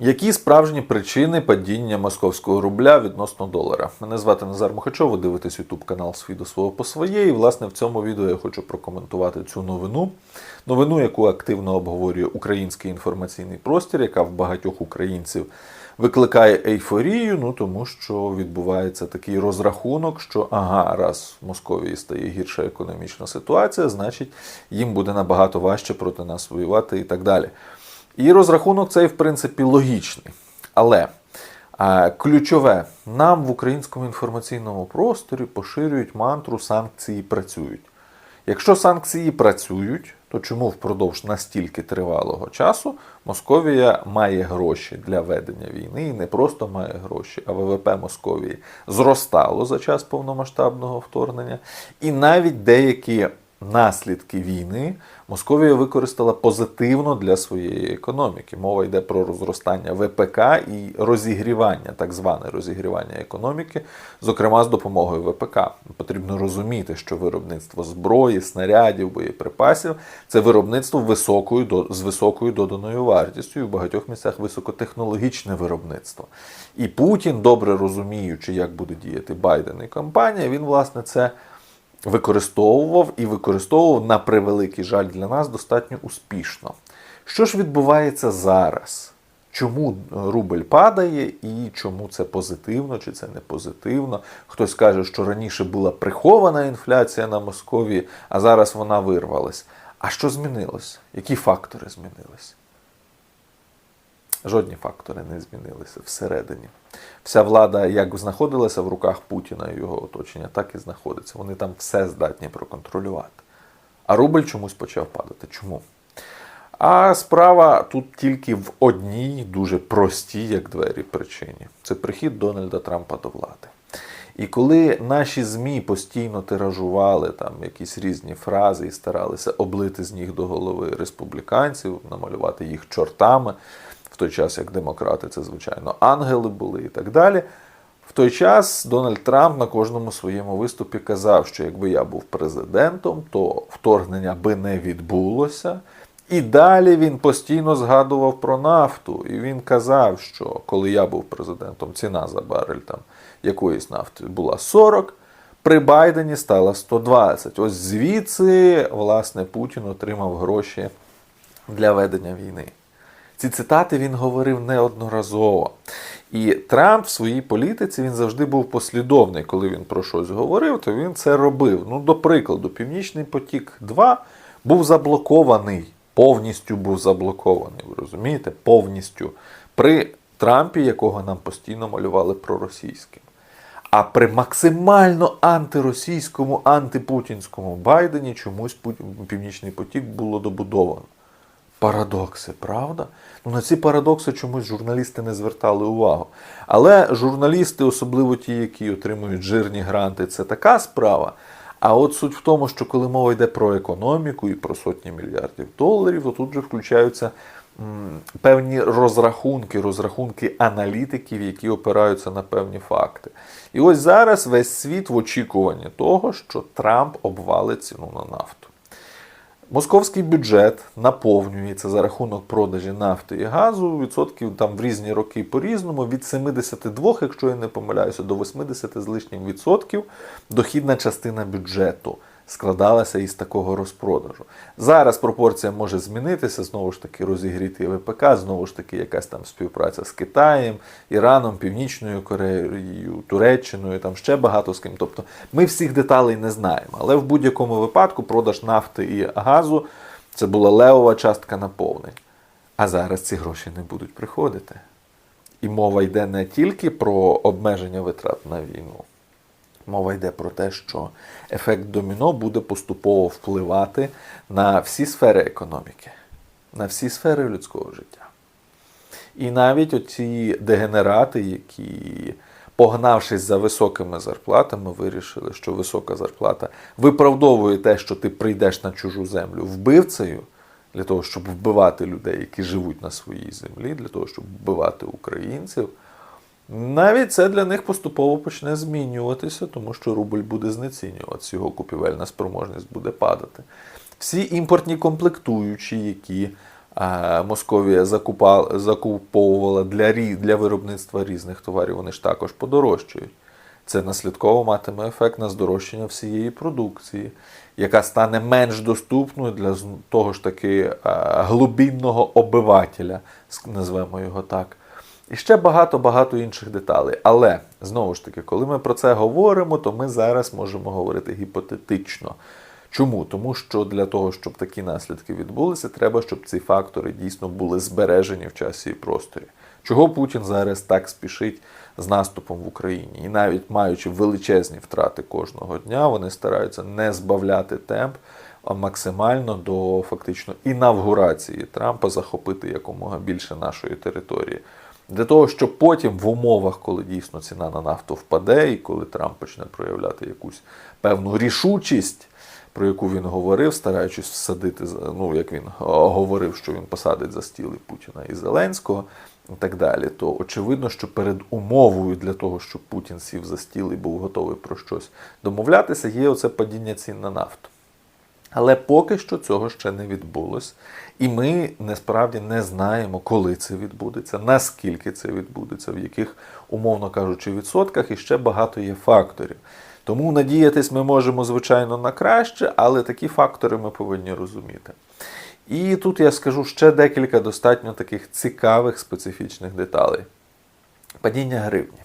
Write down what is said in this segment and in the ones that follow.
Які справжні причини падіння московського рубля відносно долара? Мене звати Назар Мухачов, ви дивитесь YouTube канал «Свій до свого по своє. І власне в цьому відео я хочу прокоментувати цю новину. Новину, яку активно обговорює український інформаційний простір, яка в багатьох українців викликає ейфорію, ну тому що відбувається такий розрахунок, що ага, раз в Московії стає гірша економічна ситуація, значить їм буде набагато важче проти нас воювати і так далі. І розрахунок цей, в принципі, логічний. Але а, ключове, нам в українському інформаційному просторі поширюють мантру санкції працюють. Якщо санкції працюють, то чому впродовж настільки тривалого часу Московія має гроші для ведення війни і не просто має гроші, а ВВП Московії зростало за час повномасштабного вторгнення, і навіть деякі наслідки війни Московія використала позитивно для своєї економіки. Мова йде про розростання ВПК і розігрівання, так зване розігрівання економіки, зокрема з допомогою ВПК. Потрібно розуміти, що виробництво зброї, снарядів, боєприпасів це виробництво високою з високою доданою вартістю і в багатьох місцях високотехнологічне виробництво. І Путін, добре розуміючи, як буде діяти Байден і компанія, він власне це використовував і використовував на превеликий жаль для нас достатньо успішно. Що ж відбувається зараз? Чому рубль падає і чому це позитивно чи це не позитивно? Хтось каже, що раніше була прихована інфляція на Московії, а зараз вона вирвалась. А що змінилось? Які фактори змінились? Жодні фактори не змінилися всередині. Вся влада як знаходилася в руках Путіна і його оточення, так і знаходиться. Вони там все здатні проконтролювати. А рубль чомусь почав падати. Чому? А справа тут тільки в одній дуже простій, як двері, причині: це прихід Дональда Трампа до влади. І коли наші ЗМІ постійно тиражували там якісь різні фрази і старалися облити з ніг до голови республіканців, намалювати їх чортами, в той час як демократи це, звичайно, ангели були і так далі. В той час Дональд Трамп на кожному своєму виступі казав, що якби я був президентом, то вторгнення би не відбулося. І далі він постійно згадував про нафту. І він казав, що коли я був президентом, ціна за барель там якоїсь нафти була 40, при Байдені стала 120. Ось звідси, власне, Путін отримав гроші для ведення війни. Ці цитати він говорив неодноразово. І Трамп в своїй політиці він завжди був послідовний. Коли він про щось говорив, то він це робив. Ну, до прикладу, Північний потік 2 був заблокований, повністю був заблокований. Ви розумієте? Повністю. При Трампі, якого нам постійно малювали проросійським. А при максимально антиросійському, антипутінському Байдені чомусь Північний потік було добудовано. Парадокси, правда? Ну на ці парадокси чомусь журналісти не звертали увагу. Але журналісти, особливо ті, які отримують жирні гранти, це така справа. А от суть в тому, що коли мова йде про економіку і про сотні мільярдів доларів, то тут же включаються м, певні розрахунки, розрахунки аналітиків, які опираються на певні факти. І ось зараз весь світ в очікуванні того, що Трамп обвалить ціну на нафту. Московський бюджет наповнюється за рахунок продажі нафти і газу відсотків там в різні роки по-різному, від 72, якщо я не помиляюся, до 80 з лишнім відсотків дохідна частина бюджету складалася із такого розпродажу. Зараз пропорція може змінитися, знову ж таки, розігріти ВПК, знову ж таки, якась там співпраця з Китаєм, Іраном, Північною Кореєю, Туреччиною, там ще багато з ким. Тобто ми всіх деталей не знаємо. Але в будь-якому випадку продаж нафти і газу це була левова частка наповнень. А зараз ці гроші не будуть приходити. І мова йде не тільки про обмеження витрат на війну. Мова йде про те, що ефект доміно буде поступово впливати на всі сфери економіки, на всі сфери людського життя. І навіть оці дегенерати, які, погнавшись за високими зарплатами, вирішили, що висока зарплата виправдовує те, що ти прийдеш на чужу землю вбивцею, для того, щоб вбивати людей, які живуть на своїй землі, для того, щоб вбивати українців. Навіть це для них поступово почне змінюватися, тому що рубль буде знецінюватися, його купівельна спроможність буде падати. Всі імпортні комплектуючі, які е, Московія закупа, закуповувала для, для виробництва різних товарів, вони ж також подорожчають. Це наслідково матиме ефект на здорожчання всієї продукції, яка стане менш доступною для того ж таки е, глибинного обивателя, назвемо його так. І ще багато-багато інших деталей. Але знову ж таки, коли ми про це говоримо, то ми зараз можемо говорити гіпотетично. Чому? Тому що для того, щоб такі наслідки відбулися, треба, щоб ці фактори дійсно були збережені в часі і просторі. Чого Путін зараз так спішить з наступом в Україні? І навіть маючи величезні втрати кожного дня, вони стараються не збавляти темп, а максимально до фактично інавгурації Трампа захопити якомога більше нашої території. Для того, щоб потім в умовах, коли дійсно ціна на нафту впаде, і коли Трамп почне проявляти якусь певну рішучість, про яку він говорив, стараючись всадити, ну як він е, говорив, що він посадить за стіл і Путіна і Зеленського, і так далі, то очевидно, що перед умовою для того, щоб Путін сів за стіл і був готовий про щось домовлятися, є оце падіння цін на нафту. Але поки що цього ще не відбулось. І ми насправді не знаємо, коли це відбудеться, наскільки це відбудеться, в яких, умовно кажучи, відсотках, і ще багато є факторів. Тому надіятись ми можемо, звичайно, на краще, але такі фактори ми повинні розуміти. І тут я скажу ще декілька достатньо таких цікавих специфічних деталей. Падіння гривні.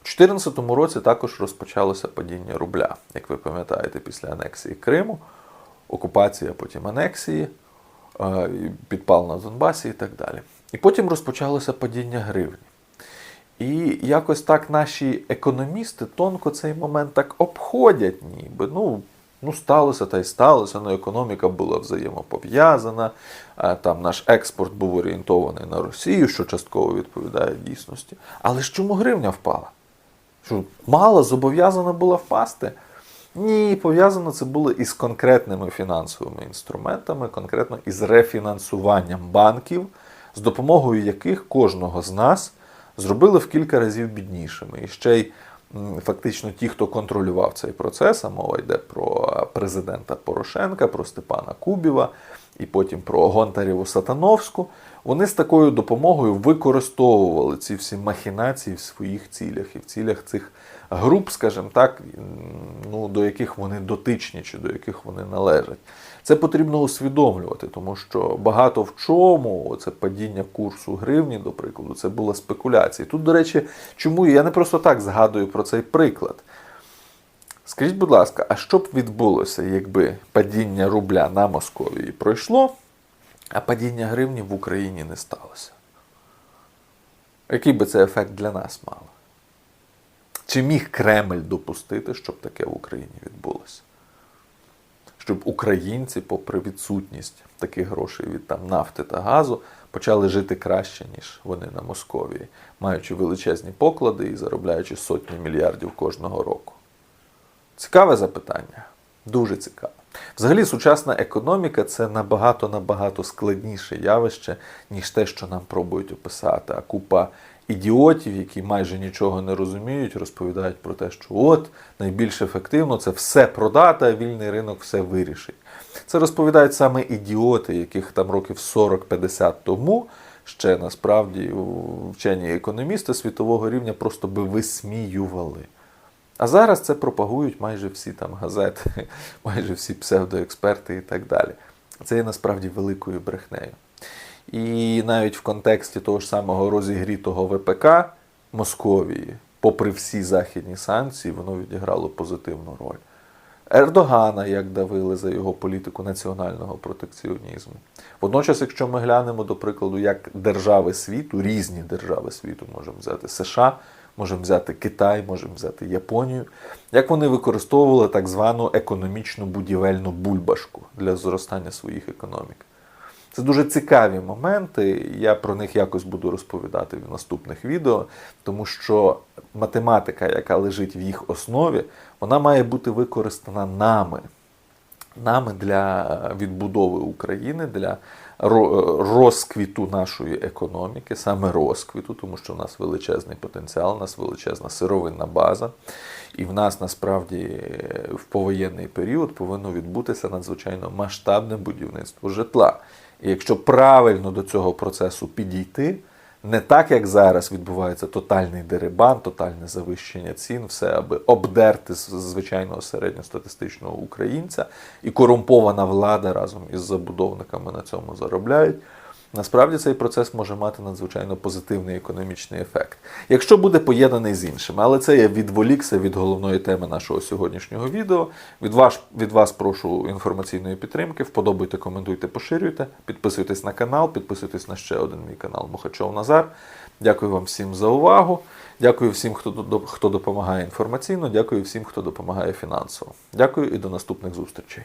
У 2014 році також розпочалося падіння рубля, як ви пам'ятаєте, після анексії Криму, окупації, а потім анексії, е, підпал на Донбасі і так далі. І потім розпочалося падіння гривні. І якось так наші економісти тонко цей момент так обходять, ніби. Ну, ну сталося та й сталося, ну економіка була взаємопов'язана, там наш експорт був орієнтований на Росію, що частково відповідає дійсності. Але ж чому гривня впала? Що мало зобов'язана була впасти? Ні, пов'язано це було із конкретними фінансовими інструментами, конкретно із рефінансуванням банків, з допомогою яких кожного з нас зробили в кілька разів біднішими. І ще й фактично ті, хто контролював цей процес, а мова йде про президента Порошенка, про Степана Кубіва і потім про Гонтарєву Сатановську, вони з такою допомогою використовували ці всі махінації в своїх цілях і в цілях цих груп, скажімо так, ну, до яких вони дотичні чи до яких вони належать. Це потрібно усвідомлювати, тому що багато в чому це падіння курсу гривні, до прикладу, це була спекуляція. Тут, до речі, чому я не просто так згадую про цей приклад. Скажіть, будь ласка, а що б відбулося, якби падіння рубля на Московії пройшло, а падіння гривні в Україні не сталося? Який би це ефект для нас мало? Чи міг Кремль допустити, щоб таке в Україні відбулося? Щоб українці, попри відсутність таких грошей від там нафти та газу, почали жити краще, ніж вони на Московії, маючи величезні поклади і заробляючи сотні мільярдів кожного року. Цікаве запитання, дуже цікаве. Взагалі, сучасна економіка це набагато набагато складніше явище, ніж те, що нам пробують описати. А купа ідіотів, які майже нічого не розуміють, розповідають про те, що от найбільш ефективно це все продати, а вільний ринок все вирішить. Це розповідають саме ідіоти, яких там років 40-50 тому ще насправді вчені економісти світового рівня просто би висміювали. А зараз це пропагують майже всі там газети, майже всі псевдоексперти і так далі. Це є насправді великою брехнею. І навіть в контексті того ж самого розігрітого ВПК Московії, попри всі західні санкції, воно відіграло позитивну роль. Ердогана як давили за його політику національного протекціонізму. Водночас, якщо ми глянемо, до прикладу, як держави світу, різні держави світу, можемо взяти США, можемо взяти Китай, можемо взяти Японію, як вони використовували так звану економічну будівельну бульбашку для зростання своїх економік. Це дуже цікаві моменти. Я про них якось буду розповідати в наступних відео, тому що математика, яка лежить в їх основі, вона має бути використана нами. Нами для відбудови України, для розквіту нашої економіки, саме розквіту, тому що в нас величезний потенціал, у нас величезна сировинна база, і в нас насправді в повоєнний період повинно відбутися надзвичайно масштабне будівництво житла. І якщо правильно до цього процесу підійти, не так, як зараз відбувається тотальний дерибан, тотальне завищення цін, все аби обдерти звичайного середньостатистичного українця, і корумпована влада разом із забудовниками на цьому заробляють. Насправді цей процес може мати надзвичайно позитивний економічний ефект, якщо буде поєднаний з іншими. Але це я відволікся від головної теми нашого сьогоднішнього відео. Від вас, від вас прошу інформаційної підтримки. Вподобайте, коментуйте, поширюйте, підписуйтесь на канал, підписуйтесь на ще один мій канал Мухачов Назар. Дякую вам всім за увагу. Дякую всім, хто, хто допомагає інформаційно. Дякую всім, хто допомагає фінансово. Дякую і до наступних зустрічей.